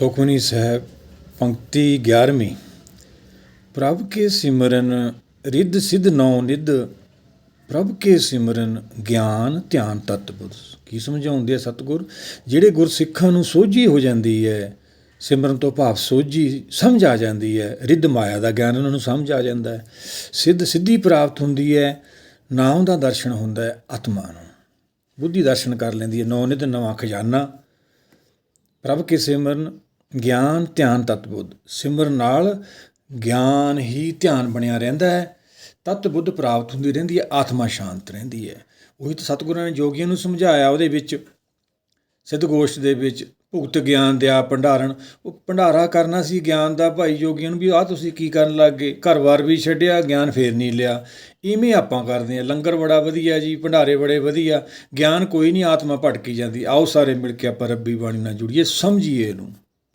ਸੁਖਮਨੀ ਸਾਹਿਬ, ਪੰਕਤੀ 11ਵੀਂ ਪ੍ਰਭ ਕੇ ਸਿਮਰਨ ਰਿੱਧ ਸਿਧ ਨੌ ਨਿਧ, ਪ੍ਰਭ ਕੇ ਸਿਮਰਨ ਗਿਆਨ ਧਿਆਨ ਤਤ ਬੁੱਧ। ਕੀ ਸਮਝਾਉਂਦੇ ਆ ਸਤਿਗੁਰ? ਜਿਹੜੇ ਗੁਰਸਿੱਖਾਂ ਨੂੰ ਸੋਝੀ ਹੋ ਜਾਂਦੀ ਹੈ, ਸਿਮਰਨ ਤੋਂ ਭਾਵ ਸੋਝੀ ਸਮਝ ਆ ਜਾਂਦੀ ਹੈ, ਰਿੱਧ ਮਾਇਆ ਦਾ ਗਿਆਨ ਉਹਨਾਂ ਨੂੰ ਸਮਝ ਆ ਜਾਂਦਾ ਹੈ। ਸਿੱਧ ਸਿੱਧੀ ਪ੍ਰਾਪਤ ਹੁੰਦੀ ਹੈ, ਨਾਮ ਦਾ ਦਰਸ਼ਨ ਹੁੰਦਾ ਹੈ, ਆਤਮਾ ਨੂੰ। ਬੁੱਧੀ ਦਰਸ਼ਨ ਕਰ ਲੈਂਦੀ ਹੈ ਨੌ ਨਿਧ, ਨਵਾਂ ਖਜ਼ਾਨਾ। ਪ੍ਰਭ ਕੇ ਸਿਮਰਨ ਗਿਆਨ, ਧਿਆਨ ਤਤ ਬੁੱਧ ਸਿਮਰਨ ਨਾਲ ਗਿਆਨ ਹੀ ਧਿਆਨ ਬਣਿਆ ਰਹਿੰਦਾ ਹੈ। ਤਤ ਬੁੱਧ ਪ੍ਰਾਪਤ ਹੁੰਦੀ ਰਹਿੰਦੀ ਹੈ, ਆਤਮਾ ਸ਼ਾਂਤ ਰਹਿੰਦੀ ਹੈ। ਉਹੀ ਤਾਂ ਸਤਿਗੁਰਾਂ ਨੇ ਜੋਗੀਆਂ ਨੂੰ ਸਮਝਾਇਆ ਉਹਦੇ ਵਿੱਚ। ਸਿੱਧ ਗੋਸ਼ਟ ਦੇ ਵਿੱਚ ਭੁਗਤ ਗਿਆਨ ਦਿਆ, ਭੰਡਾਰਨ। ਉਹ ਭੰਡਾਰਾ ਕਰਨਾ ਸੀ ਗਿਆਨ ਦਾ, ਭਾਈ ਜੋਗੀਆਂ ਨੂੰ ਵੀ, ਆਹ ਤੁਸੀਂ ਕੀ ਕਰਨ ਲੱਗ? ਗਏ ਘਰ-ਬਾਰ ਵੀ ਛੱਡਿਆ, ਗਿਆਨ ਫੇਰ ਨਹੀਂ ਲਿਆ। ਇਵੇਂ ਆਪਾਂ ਕਰਦੇ ਆ ਲੰਗਰ ਬੜਾ ਵਧੀਆ ਜੀ, ਭੰਡਾਰੇ ਬੜੇ ਵਧੀਆ। ਗਿਆਨ ਕੋਈ ਨਹੀਂ, ਆਤਮਾ ਭਟਕੀ ਜਾਂਦੀ। ਆਓ ਸਾਰੇ ਮਿਲ ਕੇ ਆਪਾਂ ਰੱਬੀ ਬਾਣੀ ਨਾਲ ਜੁੜੀਏ, ਸਮਝੀਏ ਇਹਨੂੰ।